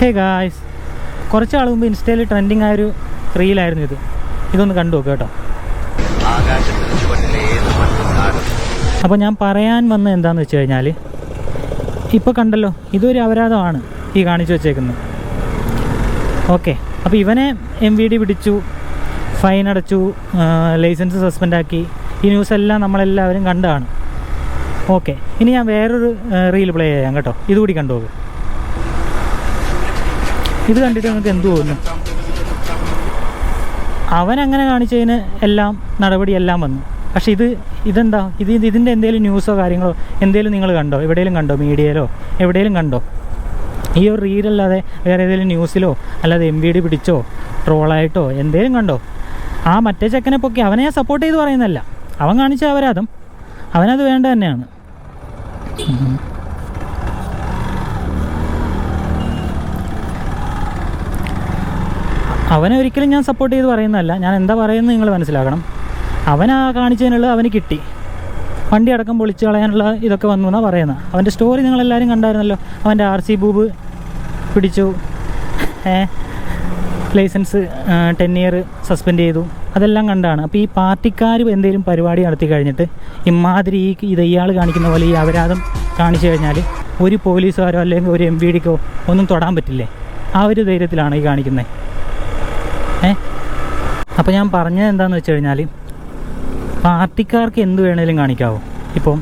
Hey guys കുറച്ച് ആൾ മുമ്പ് ഇൻസ്റ്റയിൽ ട്രെൻഡിങ് ആയൊരു റീലായിരുന്നു ഇത്. ഇതൊന്ന് കണ്ടു നോക്കുക കേട്ടോ. അപ്പോൾ ഞാൻ പറയാൻ വന്ന എന്താണെന്ന് വെച്ച് കഴിഞ്ഞാൽ ഇപ്പോൾ കണ്ടല്ലോ ഇതൊരു അപരാധമാണ് ഈ കാണിച്ചു വച്ചേക്കുന്നത്. ഓക്കെ അപ്പോൾ ഇവനെ എം വി ഡി പിടിച്ചു ഫൈൻ അടച്ചു ലൈസൻസ് സസ്പെൻഡാക്കി ഈ ന്യൂസ് എല്ലാം നമ്മളെല്ലാവരും കണ്ടതാണ്. ഓക്കെ ഇനി ഞാൻ വേറൊരു റീൽ പ്ലേ ചെയ്യാം കേട്ടോ. ഇതുകൂടി കണ്ടുപോകും ഇത് കണ്ടിട്ട് നിങ്ങൾക്ക് എന്ത് തോന്നുന്നു? അവൻ അങ്ങനെ കാണിച്ചതിന് എല്ലാം നടപടി എല്ലാം വന്നു. പക്ഷെ ഇത് ഇതെന്താ? ഇത് ഇത് ഇതിന്റെ എന്തെങ്കിലും ന്യൂസോ കാര്യങ്ങളോ എന്തെങ്കിലും നിങ്ങൾ കണ്ടോ? എവിടെയെങ്കിലും കണ്ടോ? മീഡിയയിലോ? എവിടെയെങ്കിലും കണ്ടോ? ഈ ഒരു റീലല്ലാതെ വേറെ ഏതെങ്കിലും ന്യൂസിലോ അല്ലാതെ എം വി ഡി പിടിച്ചോ ട്രോളായിട്ടോ എന്തേലും കണ്ടോ? ആ മറ്റേ ചെക്കനെ പൊക്കി അവനെ ഞാൻ സപ്പോർട്ട് ചെയ്ത് പറയുന്നതല്ല. അവൻ കാണിച്ച അപരാധം. അവനത് വേണ്ട തന്നെയാണ്. അവനെ ഒരിക്കലും ഞാൻ സപ്പോർട്ട് ചെയ്ത് പറയുന്നതല്ല. ഞാൻ എന്താ പറയുന്നത് നിങ്ങൾ മനസ്സിലാക്കണം. അവനാ ആ കാണിച്ചതിനുള്ളത് അവന് കിട്ടി. വണ്ടി അടക്കം പൊളിച്ച് കളയാനുള്ള ഇതൊക്കെ വന്നു എന്നാണ് പറയുന്നത്. അവന്റെ സ്റ്റോറി നിങ്ങളെല്ലാവരും കണ്ടായിരുന്നല്ലോ. അവന്റെ ആർ സി ബൂബ് പിടിച്ചു. ലൈസൻസ് ടെൻ ഇയർ സസ്പെൻഡ് ചെയ്തു. അതെല്ലാം കണ്ടാണ്. അപ്പോൾ ഈ പാർട്ടിക്കാർ എന്തെങ്കിലും പരിപാടി നടത്തി കഴിഞ്ഞിട്ട് ഇമാതിരി ഈ ഇത് ഇയാൾ കാണിക്കുന്ന പോലെ ഈ അപരാധം കാണിച്ചു കഴിഞ്ഞാൽ ഒരു പോലീസുകാരോ അല്ലെങ്കിൽ ഒരു എം വി ഡിക്കോ ഒന്നും തൊടാൻ പറ്റില്ലേ? ആ ഒരു ധൈര്യത്തിലാണ് ഈ കാണിക്കുന്നത്. ഏ? അപ്പോൾ ഞാൻ പറഞ്ഞത് എന്താണെന്ന് വെച്ച് കഴിഞ്ഞാൽ പാർട്ടിക്കാർക്ക് എന്ത് വേണേലും കാണിക്കാവോ? ഇപ്പം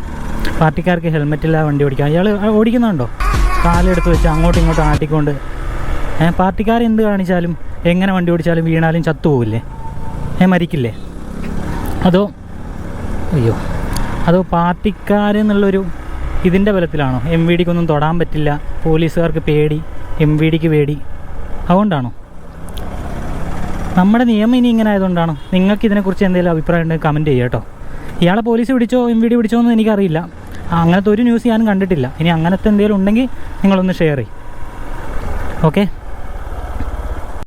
പാർട്ടിക്കാർക്ക് ഹെൽമെറ്റ് ഇല്ലാതെ വണ്ടി ഓടിക്കാം. ഇയാൾ ഓടിക്കുന്നുണ്ടോ? കാലെടുത്ത് വെച്ച് അങ്ങോട്ടും ഇങ്ങോട്ടും ആട്ടിക്കൊണ്ട്. ഏ പാർട്ടിക്കാർ എന്ത് കാണിച്ചാലും എങ്ങനെ വണ്ടി ഓടിച്ചാലും വീണാലും ചത്തുപോകില്ലേ ഏ മരിക്കില്ലേ? അതോ അയ്യോ. അതോ പാർട്ടിക്കാരെന്നുള്ളൊരു ഇതിന്റെ ബലത്തിലാണോ? എം വി ഡിക്കൊന്നും തൊടാൻ പറ്റില്ല. പോലീസുകാർക്ക് പേടി എം വി ഡിക്ക് പേടി. അതുകൊണ്ടാണോ? നമ്മുടെ നിയമം ഇനി ഇങ്ങനെ ആയതുകൊണ്ടാണ്. നിങ്ങൾക്ക് ഇതിനെക്കുറിച്ച് എന്തെങ്കിലും അഭിപ്രായം ഉണ്ടെങ്കിൽ കമന്റ് ചെയ്യുക കേട്ടോ. ഇയാളെ പോലീസ് പിടിച്ചോ എം വി ഡി പിടിച്ചോ എന്ന് എനിക്കറിയില്ല. അങ്ങനത്തെ ഒരു ന്യൂസ് ഞാൻ കണ്ടിട്ടില്ല. ഇനി അങ്ങനത്തെ എന്തെങ്കിലും ഉണ്ടെങ്കിൽ നിങ്ങളൊന്ന് ഷെയർ ചെയ്യും. ഓക്കെ